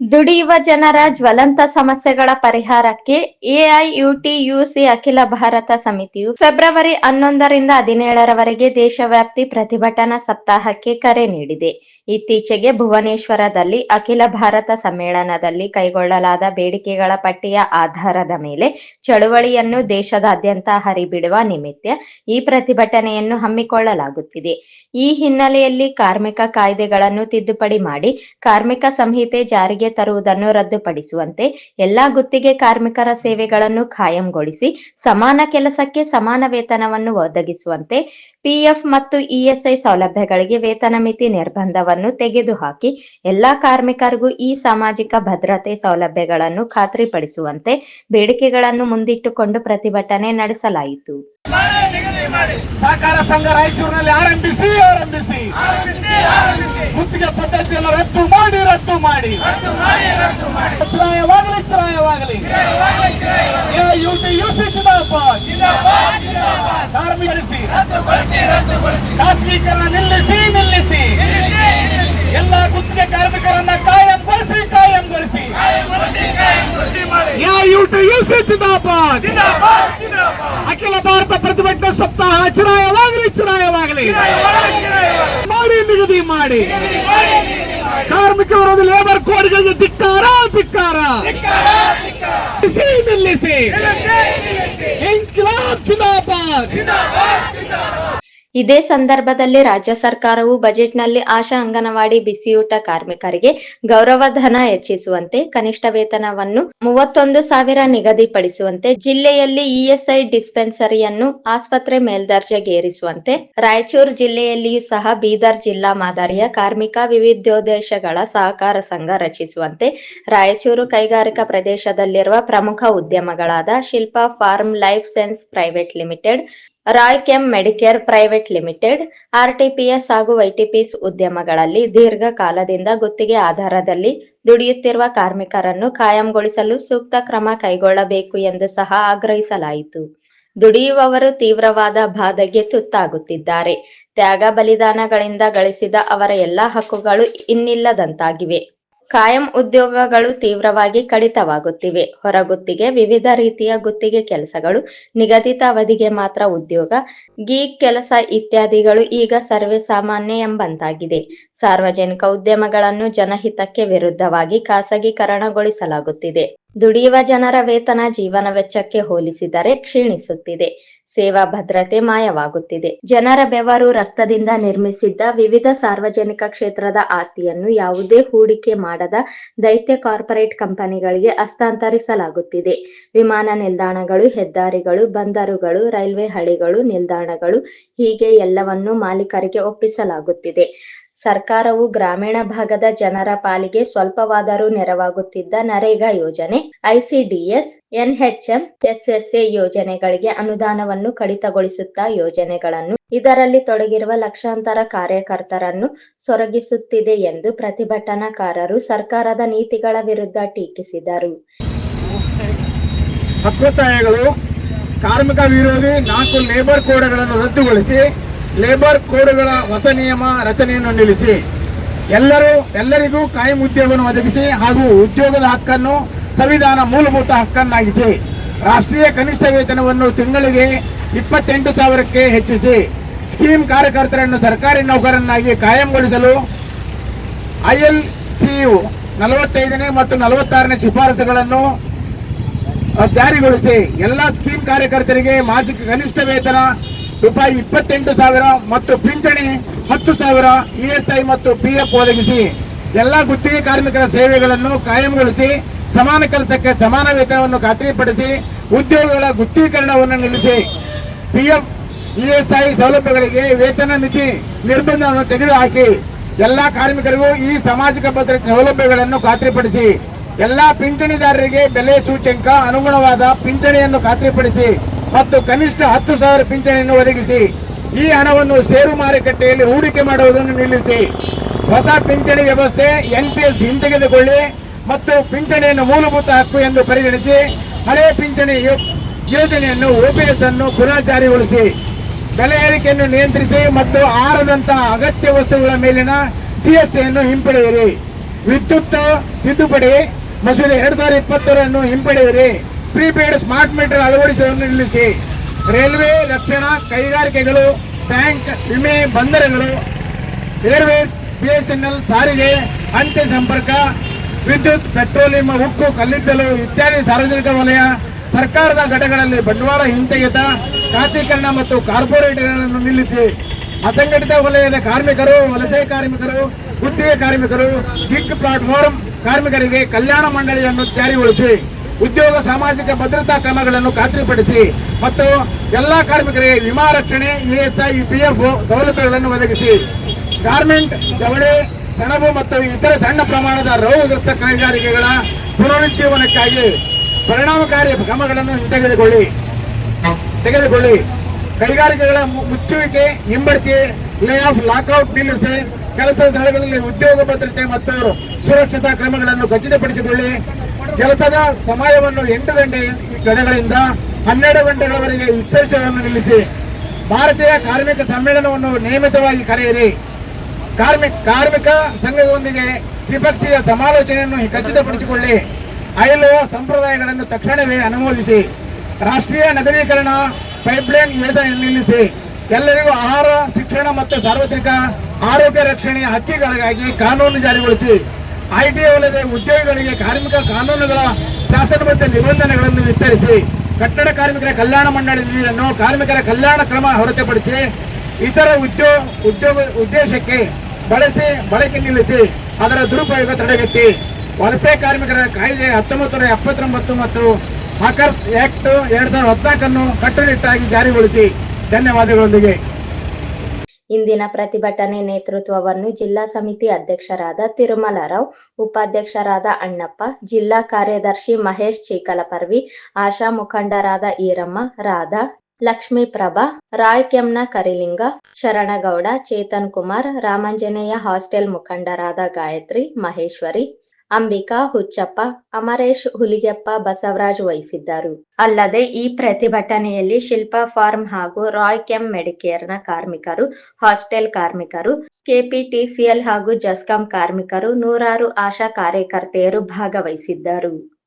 ದುಡಿಯುವ ಜನರ ಜ್ವಲಂತ ಸಮಸ್ಯೆಗಳ ಪರಿಹಾರಕ್ಕೆ ಎಐಯುಟಿಯುಸಿ ಅಖಿಲ ಭಾರತ ಸಮಿತಿಯು ಫೆಬ್ರವರಿ ಹನ್ನೊಂದರಿಂದ ಹದಿನೇಳರವರೆಗೆ ದೇಶವ್ಯಾಪ್ತಿ ಪ್ರತಿಭಟನಾ ಸಪ್ತಾಹಕ್ಕೆ ಕರೆ ನೀಡಿದೆ. ಇತ್ತೀಚೆಗೆ ಭುವನೇಶ್ವರದಲ್ಲಿ ಅಖಿಲ ಭಾರತ ಸಮ್ಮೇಳನದಲ್ಲಿ ಕೈಗೊಳ್ಳಲಾದ ಬೇಡಿಕೆಗಳ ಪಟ್ಟಿಯ ಆಧಾರದ ಮೇಲೆ ಚಳುವಳಿಯನ್ನು ದೇಶದಾದ್ಯಂತ ಹರಿಬಿಡುವ ನಿಮಿತ್ತ ಈ ಪ್ರತಿಭಟನೆಯನ್ನು ಹಮ್ಮಿಕೊಳ್ಳಲಾಗುತ್ತಿದೆ. ಈ ಹಿನ್ನೆಲೆಯಲ್ಲಿ ಕಾರ್ಮಿಕ ಕಾಯ್ದೆಗಳನ್ನು ತಿದ್ದುಪಡಿ ಮಾಡಿ ಕಾರ್ಮಿಕ ಸಂಹಿತೆ ಜಾರಿಗೆ ತರುವುದನ್ನು ರದ್ದುಪಡಿಸುವಂತೆ ಎಲ್ಲಾ ಗುತ್ತಿಗೆ ಕಾರ್ಮಿಕರ ಸೇವೆಗಳನ್ನು ಖಾಯಂಗೊಳಿಸಿ ಸಮಾನ ಕೆಲಸಕ್ಕೆ ಸಮಾನ ವೇತನವನ್ನು ಒದಗಿಸುವಂತೆ ಪಿಎಫ್ ಮತ್ತು ಇಎಸ್ಐ ಸೌಲಭ್ಯಗಳಿಗೆ ವೇತನ ಮಿತಿ ನಿರ್ಬಂಧವನ್ನು ತೆಗೆದುಹಾಕಿ ಎಲ್ಲಾ ಕಾರ್ಮಿಕರಿಗೂ ಈ ಸಾಮಾಜಿಕ ಭದ್ರತೆ ಸೌಲಭ್ಯಗಳನ್ನು ಖಾತ್ರಿಪಡಿಸುವಂತೆ ಬೇಡಿಕೆಗಳನ್ನು ಮುಂದಿಟ್ಟುಕೊಂಡು ಪ್ರತಿಭಟನೆ ನಡೆಸಲಾಯಿತು. ಸಹಕಾರ ಸಂಘ ರಾಯಚೂರಿನಲ್ಲಿ ಆರಂಭಿಸಿ ಆರಂಭಿಸಿ. ಗುತ್ತಿಗೆ ಪದ್ಧತಿಯನ್ನು ರದ್ದು ಮಾಡಿ ರದ್ದು ಮಾಡಿ. ಚುನಾಯವಾಗಲಿ ಚುನಾಯವಾಗಲಿ ಯುಟಿಯುಸಿ ಜಿಂದಾಬಾದ್. ಕಾರ್ಮಿಕರಿಸಿ ಖಾಸಗೀಕರಣ ನಿಲ್ಲಿಸಿ ನಿಲ್ಲಿಸಿ. ಎಲ್ಲ ಗುತ್ತಿಗೆ ಕಾರ್ಮಿಕರನ್ನ ಕಾಯಂಗೊಳಿಸಿ ಕಾಯಂಗೊಳಿಸಿ. ಯುಟಿಯುಸಿ ಜಿಂದಾಬಾದ್. ಅಖಿಲ ಭಾರತ ಪ್ರತಿಭಟನಾ ಸಪ್ತಾಹ ಚುನಾಯವಾಗಲಿ ಚುನಾಯವಾಗಲಿ ನಿಗದಿ ಮಾಡಿ. ಕಾರ್ಮಿಕ ವಿರೋಧಿ ಲೇಬರ್ ಕೋಡ್ಗಳಿಗೆ ಧಿಕ್ಕಾರ ಧಿಕ್ಕಾರ. ನಿಲ್ಲಿಸಿ ಇನ್ಕಿಲಾಬ್ ಜಿಂದಾಬಾದ್. ಇದೇ ಸಂದರ್ಭದಲ್ಲಿ ರಾಜ್ಯ ಸರ್ಕಾರವು ಬಜೆಟ್ನಲ್ಲಿ ಆಶಾ ಅಂಗನವಾಡಿ ಬಿಸಿಯೂಟ ಕಾರ್ಮಿಕರಿಗೆ ಗೌರವಧನ ಹೆಚ್ಚಿಸುವಂತೆ, ಕನಿಷ್ಠ ವೇತನವನ್ನು ಮೂವತ್ತೊಂದು ಸಾವಿರ ನಿಗದಿಪಡಿಸುವಂತೆ, ಜಿಲ್ಲೆಯಲ್ಲಿ ಇಎಸ್ಐ ಡಿಸ್ಪೆನ್ಸರಿಯನ್ನು ಆಸ್ಪತ್ರೆ ಮೇಲ್ದರ್ಜೆಗೇರಿಸುವಂತೆ, ರಾಯಚೂರು ಜಿಲ್ಲೆಯಲ್ಲಿಯೂ ಸಹ ಬೀದರ್ ಜಿಲ್ಲಾ ಮಾದರಿಯ ಕಾರ್ಮಿಕ ವಿವಿಧೋದ್ದೇಶಗಳ ಸಹಕಾರ ಸಂಘ ರಚಿಸುವಂತೆ, ರಾಯಚೂರು ಕೈಗಾರಿಕಾ ಪ್ರದೇಶದಲ್ಲಿರುವ ಪ್ರಮುಖ ಉದ್ಯಮಗಳಾದ Shilpa pharm life science private limited Raichem medicare private limited, RTPS ಹಾಗೂ ವೈಟಿಪಿಎಸ್ ಉದ್ಯಮಗಳಲ್ಲಿ ದೀರ್ಘಕಾಲದಿಂದ ಗುತ್ತಿಗೆ ಆಧಾರದಲ್ಲಿ ದುಡಿಯುತ್ತಿರುವ ಕಾರ್ಮಿಕರನ್ನು ಕಾಯಂಗೊಳಿಸಲು ಸೂಕ್ತ ಕ್ರಮ ಕೈಗೊಳ್ಳಬೇಕು ಎಂದು ಸಹ ಆಗ್ರಹಿಸಲಾಯಿತು. ದುಡಿಯುವವರು ತೀವ್ರವಾದ ಬಾಧೆಗೆ ತುತ್ತಾಗುತ್ತಿದ್ದಾರೆ. ತ್ಯಾಗ ಬಲಿದಾನಗಳಿಂದ ಗಳಿಸಿದ ಅವರ ಎಲ್ಲಾ ಹಕ್ಕುಗಳು ಇನ್ನಿಲ್ಲದಂತಾಗಿವೆ. ಕಾಯಂ ಉದ್ಯೋಗಗಳು ತೀವ್ರವಾಗಿ ಕಡಿತವಾಗುತ್ತಿವೆ. ಹೊರಗುತ್ತಿಗೆ ವಿವಿಧ ರೀತಿಯ ಗುತ್ತಿಗೆ ಕೆಲಸಗಳು, ನಿಗದಿತ ಅವಧಿಗೆ ಮಾತ್ರ ಉದ್ಯೋಗ ಗೀಗ್ ಕೆಲಸ ಇತ್ಯಾದಿಗಳು ಈಗ ಸರ್ವೇ ಸಾಮಾನ್ಯ ಎಂಬಂತಾಗಿದೆ. ಸಾರ್ವಜನಿಕ ಉದ್ಯಮಗಳನ್ನು ಜನಹಿತಕ್ಕೆ ವಿರುದ್ಧವಾಗಿ ಖಾಸಗೀಕರಣಗೊಳಿಸಲಾಗುತ್ತಿದೆ. ದುಡಿಯುವ ಜನರ ವೇತನ ಜೀವನ ವೆಚ್ಚಕ್ಕೆ ಹೋಲಿಸಿದರೆ ಕ್ಷೀಣಿಸುತ್ತಿದೆ. ಸೇವಾ ಭದ್ರತೆ ಮಾಯವಾಗುತ್ತಿದೆ. ಜನರ ಬೆವರು ರಕ್ತದಿಂದ ನಿರ್ಮಿಸಿದ್ದ ವಿವಿಧ ಸಾರ್ವಜನಿಕ ಕ್ಷೇತ್ರದ ಆಸ್ತಿಯನ್ನು ಯಾವುದೇ ಹೂಡಿಕೆ ಮಾಡದ ದೈತ್ಯ ಕಾರ್ಪೊರೇಟ್ ಕಂಪನಿಗಳಿಗೆ ಹಸ್ತಾಂತರಿಸಲಾಗುತ್ತಿದೆ. ವಿಮಾನ ನಿಲ್ದಾಣಗಳು, ಹೆದ್ದಾರಿಗಳು, ಬಂದರುಗಳು, ರೈಲ್ವೆ ಹಳಿಗಳು, ನಿಲ್ದಾಣಗಳು ಹೀಗೆ ಎಲ್ಲವನ್ನೂ ಮಾಲೀಕರಿಗೆ ಒಪ್ಪಿಸಲಾಗುತ್ತಿದೆ. ಸರ್ಕಾರವು ಗ್ರಾಮೀಣ ಭಾಗದ ಜನರ ಪಾಲಿಗೆ ಸ್ವಲ್ಪವಾದರೂ ನೆರವಾಗುತ್ತಿದ್ದ ನರೇಗಾ ಯೋಜನೆ, ಐಸಿಡಿಎಸ್, ಎನ್ಎಚ್ಎಂ, ಎಸ್ಎಸ್ಎ ಯೋಜನೆಗಳಿಗೆ ಅನುದಾನವನ್ನು ಕಡಿತಗೊಳಿಸುತ್ತಾ ಯೋಜನೆಗಳನ್ನು ಇದರಲ್ಲಿ ತೊಡಗಿರುವ ಲಕ್ಷಾಂತರ ಕಾರ್ಯಕರ್ತರನ್ನು ಸೊರಗಿಸುತ್ತಿದೆ ಎಂದು ಪ್ರತಿಭಟನಾಕಾರರು ಸರ್ಕಾರದ ನೀತಿಗಳ ವಿರುದ್ಧ ಟೀಕಿಸಿದರು. ಕಾರ್ಮಿಕ ವಿರೋಧಿ ನಾಲ್ಕು ಲೇಬರ್ ಕೋಡ್ಗಳನ್ನು ರದ್ದುಗೊಳಿಸಿ ಲೇಬರ್ ಕೋಡ್ಗಳ ಹೊಸ ನಿಯಮ ರಚನೆಯನ್ನು ನಿಲ್ಲಿಸಿ ಎಲ್ಲರೂ ಎಲ್ಲರಿಗೂ ಕಾಯಂ ಉದ್ಯೋಗವನ್ನು ಒದಗಿಸಿ ಹಾಗೂ ಉದ್ಯೋಗದ ಹಕ್ಕನ್ನು ಸಂವಿಧಾನ ಮೂಲಭೂತ ಹಕ್ಕನ್ನಾಗಿಸಿ ರಾಷ್ಟ್ರೀಯ ಕನಿಷ್ಠ ವೇತನವನ್ನು ತಿಂಗಳಿಗೆ ಇಪ್ಪತ್ತೆಂಟು ಸಾವಿರಕ್ಕೆ ಹೆಚ್ಚಿಸಿ ಸ್ಕೀಮ್ ಕಾರ್ಯಕರ್ತರನ್ನು ಸರ್ಕಾರಿ ನೌಕರನ್ನಾಗಿ ಕಾಯಂಗೊಳಿಸಲು ಐಎಲ್ ಸಿಯು ನಲವತ್ತೈದನೇ ಮತ್ತು ನಲವತ್ತಾರನೇ ಶಿಫಾರಸುಗಳನ್ನು ಜಾರಿಗೊಳಿಸಿ ಎಲ್ಲ ಸ್ಕೀಮ್ ಕಾರ್ಯಕರ್ತರಿಗೆ ಮಾಸಿಕ ಕನಿಷ್ಠ ವೇತನ ರೂಪಾಯಿ ಇಪ್ಪತ್ತೆಂಟು ಸಾವಿರ ಮತ್ತು ಪಿಂಚಣಿ ಹತ್ತು ಸಾವಿರ ಇಎಸ್ಐ ಮತ್ತು ಪಿಎಫ್ ಒದಗಿಸಿ ಎಲ್ಲ ಗುತ್ತಿಗೆ ಕಾರ್ಮಿಕರ ಸೇವೆಗಳನ್ನು ಕಾಯಂಗೊಳಿಸಿ, ಸಮಾನ ಕೆಲಸಕ್ಕೆ ಸಮಾನ ವೇತನವನ್ನು ಖಾತ್ರಿಪಡಿಸಿ, ಉದ್ಯೋಗಗಳ ಗುತ್ತೀಕರಣವನ್ನು ನಿಲ್ಲಿಸಿ ಪಿಎಫ್ ಇಎಸ್ಐ ಸೌಲಭ್ಯಗಳಿಗೆ ವೇತನ ನಿಧಿ ನಿರ್ಬಂಧವನ್ನು ತೆಗೆದುಹಾಕಿ, ಎಲ್ಲಾ ಕಾರ್ಮಿಕರಿಗೂ ಈ ಸಾಮಾಜಿಕ ಭದ್ರತೆ ಸೌಲಭ್ಯಗಳನ್ನು ಖಾತ್ರಿಪಡಿಸಿ, ಎಲ್ಲಾ ಪಿಂಚಣಿದಾರರಿಗೆ ಬೆಲೆ ಸೂಚ್ಯಂಕ ಅನುಗುಣವಾದ ಪಿಂಚಣಿಯನ್ನು ಖಾತ್ರಿಪಡಿಸಿ ಮತ್ತು ಕನಿಷ್ಠ ಹತ್ತು ಸಾವಿರ ಪಿಂಚಣಿಯನ್ನು ಒದಗಿಸಿ, ಈ ಹಣವನ್ನು ಷೇರು ಮಾರುಕಟ್ಟೆಯಲ್ಲಿ ಹೂಡಿಕೆ ಮಾಡುವುದನ್ನು ನಿಲ್ಲಿಸಿ. ಹೊಸ ಪಿಂಚಣಿ ವ್ಯವಸ್ಥೆ ಎನ್ಪಿಎಸ್ ಹಿಂತೆಗೆದುಕೊಳ್ಳಿ ಮತ್ತು ಪಿಂಚಣಿಯನ್ನು ಮೂಲಭೂತ ಹಕ್ಕು ಎಂದು ಪರಿಗಣಿಸಿ ಹಳೆ ಪಿಂಚಣಿ ಯೋಜನೆಯನ್ನು ಓಪಿಎಸ್ ಅನ್ನು ಪುನಃ ಜಾರಿಗೊಳಿಸಿ. ಬೆಲೆ ಏರಿಕೆಯನ್ನು ನಿಯಂತ್ರಿಸಿ ಮತ್ತು ಆಹಾರದಂತಹ ಅಗತ್ಯ ವಸ್ತುಗಳ ಮೇಲಿನ ಜಿಎಸ್ಟಿಯನ್ನು ಹಿಂಪಡೆಯಿರಿ. ವಿದ್ಯುತ್ ತಿದ್ದುಪಡಿ ಮಸೂದೆ ಎರಡ್ ಸಾವಿರದ ಇಪ್ಪತ್ತರನ್ನು ಹಿಂಪಡೆಯಿರಿ. ಪ್ರೀಪೇಡ್ ಸ್ಮಾರ್ಟ್ ಮೀಟರ್ ಅಳವಡಿಸುವುದನ್ನು ನಿಲ್ಲಿಸಿ. ರೈಲ್ವೆ, ರಕ್ಷಣಾ, ಕೈಗಾರಿಕೆಗಳು ಬ್ಯಾಂಕ್ ವಿಮೆ, ಬಂದರುಗಳು, ಏರ್ವೇಸ್, ಬಿಎಸ್ಎನ್ಎಲ್, ಸಾರಿಗೆ ಅಂತ್ಯ ಸಂಪರ್ಕ, ವಿದ್ಯುತ್, ಪೆಟ್ರೋಲಿಯಂ, ಉಕ್ಕು, ಕಲ್ಲಿದ್ದಲು ಇತ್ಯಾದಿ ಸಾರ್ವಜನಿಕ ವಲಯ, ಸರ್ಕಾರದ ಘಟಕಗಳಲ್ಲಿ ಬಂಡವಾಳ ಹಿಂತೆಗೆತ ಖಾಸಗೀಕರಣ ಮತ್ತು ಕಾರ್ಪೊರೇಟ್ಗಳನ್ನು ನಿಲ್ಲಿಸಿ. ಅಸಂಘಟಿತ ವಲಯದ ಕಾರ್ಮಿಕರು, ವಲಸೆ ಕಾರ್ಮಿಕರು, ಗುತ್ತಿಗೆ ಕಾರ್ಮಿಕರು, ಗಿಗ್ ಪ್ಲಾಟ್ಫಾರ್ಮ್ ಕಾರ್ಮಿಕರಿಗೆ ಕಲ್ಯಾಣ ಮಂಡಳಿಯನ್ನು ಜಾರಿಗೊಳಿಸಿ. ಉದ್ಯೋಗ, ಸಾಮಾಜಿಕ ಭದ್ರತಾ ಕ್ರಮಗಳನ್ನು ಖಾತ್ರಿಪಡಿಸಿ ಮತ್ತು ಎಲ್ಲಾ ಕಾರ್ಮಿಕರಿಗೆ ವಿಮಾ ರಕ್ಷಣೆ ಇಎಸ್ಐ ಪಿಎಫ್ ಸೌಲಭ್ಯಗಳನ್ನು ಒದಗಿಸಿ. ಗಾರ್ಮೆಂಟ್, ಜವಳಿ, ಸೆಣಬು ಮತ್ತು ಇತರ ಸಣ್ಣ ಪ್ರಮಾಣದ ರೋಗಗ್ರಸ್ತ ಕೈಗಾರಿಕೆಗಳ ಪುನರುಜ್ಜೀವನಕ್ಕಾಗಿ ಪರಿಣಾಮಕಾರಿ ಕ್ರಮಗಳನ್ನು ತೆಗೆದುಕೊಳ್ಳಿ. ತೆಗೆದುಕೊಳ್ಳಿ. ಕೈಗಾರಿಕೆಗಳ ಮುಚ್ಚುವಿಕೆ, ಹಿಂಬಡ್ತಿ ಲೇ ಆಫ್ ಲಾಕ್ಔಟ್ ನಿಲ್ಲಿಸಿ, ಕೆಲಸ ಸ್ಥಳಗಳಲ್ಲಿ ಉದ್ಯೋಗ ಭದ್ರತೆ ಮತ್ತು ಸುರಕ್ಷತಾ ಕ್ರಮಗಳನ್ನು ಖಚಿತಪಡಿಸಿಕೊಳ್ಳಿ. ಕೆಲಸದ ಸಮಯವನ್ನು ಎಂಟು ಗಂಟೆ ಗಂಟೆಗಳಿಂದ ಹನ್ನೆರಡು ಗಂಟೆಗಳವರೆಗೆ ವಿಸ್ತರಿಸುವುದನ್ನು ನಿಲ್ಲಿಸಿ ಭಾರತೀಯ ಕಾರ್ಮಿಕ ಸಮ್ಮೇಳನವನ್ನು ನಿಯಮಿತವಾಗಿ ಕರೆಯಿರಿ. ಕಾರ್ಮಿಕ ಕಾರ್ಮಿಕ ಸಂಘದೊಂದಿಗೆ ದ್ವಿಪಕ್ಷೀಯ ಸಮಾಲೋಚನೆಯನ್ನು ಖಚಿತಪಡಿಸಿಕೊಳ್ಳಿ. ಐಲೋ ಸಂಪ್ರದಾಯಗಳನ್ನು ತಕ್ಷಣವೇ ಅನುಮೋದಿಸಿ. ರಾಷ್ಟ್ರೀಯ ನಗರೀಕರಣ ಪೈಪ್ಲೈನ್ ಯೋಜನೆ ನಿಲ್ಲಿಸಿ. ಎಲ್ಲರಿಗೂ ಆಹಾರ, ಶಿಕ್ಷಣ ಮತ್ತು ಸಾರ್ವತ್ರಿಕ ಆರೋಗ್ಯ ರಕ್ಷಣೆಯ ಹಕ್ಕಿಗಳಿಗಾಗಿ ಕಾನೂನು ಜಾರಿಗೊಳಿಸಿ. ಐಟಿ ವಲಯದ ಉದ್ಯೋಗಿಗಳಿಗೆ ಕಾರ್ಮಿಕ ಕಾನೂನುಗಳ ಶಾಸನಬದ್ಧ ನಿಬಂಧನೆಗಳನ್ನು ವಿಸ್ತರಿಸಿ ಕಟ್ಟಡ ಕಾರ್ಮಿಕರ ಕಲ್ಯಾಣ ಮಂಡಳಿ ನಿಧಿಯನ್ನು ಕಾರ್ಮಿಕರ ಕಲ್ಯಾಣ ಕ್ರಮ ಹೊರತುಪಡಿಸಿ ಇತರ ಉದ್ಯೋಗ ಉದ್ಯೋಗ, ಉದ್ದೇಶಕ್ಕೆ ಬಳಸಿ, ಬಳಕೆ ನಿಲ್ಲಿಸಿ ಅದರ ದುರುಪಯೋಗ ತಡೆಗಟ್ಟಿ. ವಲಸೆ ಕಾರ್ಮಿಕರ ಕಾಯ್ದೆ ಹತ್ತೊಂಬತ್ತು ನೂರ ಎಪ್ಪತ್ತೊಂಬತ್ತು ಮತ್ತು ಹಾಕರ್ಸ್ ಆಕ್ಟ್ ಎರಡು ಸಾವಿರದ ಹದಿನಾಲ್ಕನ್ನು ಕಟ್ಟುನಿಟ್ಟಾಗಿ ಜಾರಿಗೊಳಿಸಿ. ಧನ್ಯವಾದಗಳೊಂದಿಗೆ. ಇಂದಿನ ಪ್ರತಿಭಟನೆ ನೇತೃತ್ವವನ್ನು ಜಿಲ್ಲಾ ಸಮಿತಿ ಅಧ್ಯಕ್ಷರಾದ ತಿರುಮಲರಾವ್, ಉಪಾಧ್ಯಕ್ಷರಾದ ಅಣ್ಣಪ್ಪ, ಜಿಲ್ಲಾ ಕಾರ್ಯದರ್ಶಿ ಮಹೇಶ್ ಚೀಕಲಪರ್ವಿ, ಆಶಾ ಮುಖಂಡರಾದ ಈರಮ್ಮ, ರಾಧಾ, ಲಕ್ಷ್ಮೀಪ್ರಭಾ ರಾಯ್ ಕೆಂನ ಕರಿಲಿಂಗ, ಶರಣಗೌಡ, ಚೇತನ್ ಕುಮಾರ್, ರಾಮಾಂಜನೇಯ ಹಾಸ್ಟೆಲ್ ಮುಖಂಡರಾದ ಗಾಯತ್ರಿ, ಮಹೇಶ್ವರಿ ಅಂಬಿಕಾ, ಹುಚ್ಚಪ್ಪ, ಅಮರೇಶ್, ಹುಲಿಗೆಪ್ಪ, ಬಸವರಾಜ್ ವಹಿಸಿದ್ದರು. ಅಲ್ಲದೆ ಈ ಪ್ರತಿಭಟನೆಯಲ್ಲಿ ಶಿಲ್ಪಾ ಫಾರ್ಮ್ ಹಾಗೂ ರಾಯ್ ಕೆಂ ಮೆಡಿಕೇರ್ನ ಕಾರ್ಮಿಕರು, ಹಾಸ್ಟೆಲ್ ಕಾರ್ಮಿಕರು, ಕೆಪಿಟಿಸಿಎಲ್ ಹಾಗೂ ಜಸ್ಕಾಂ ಕಾರ್ಮಿಕರು ನೂರಾರು ಆಶಾ ಕಾರ್ಯಕರ್ತೆಯರು ಭಾಗವಹಿಸಿದ್ದರು.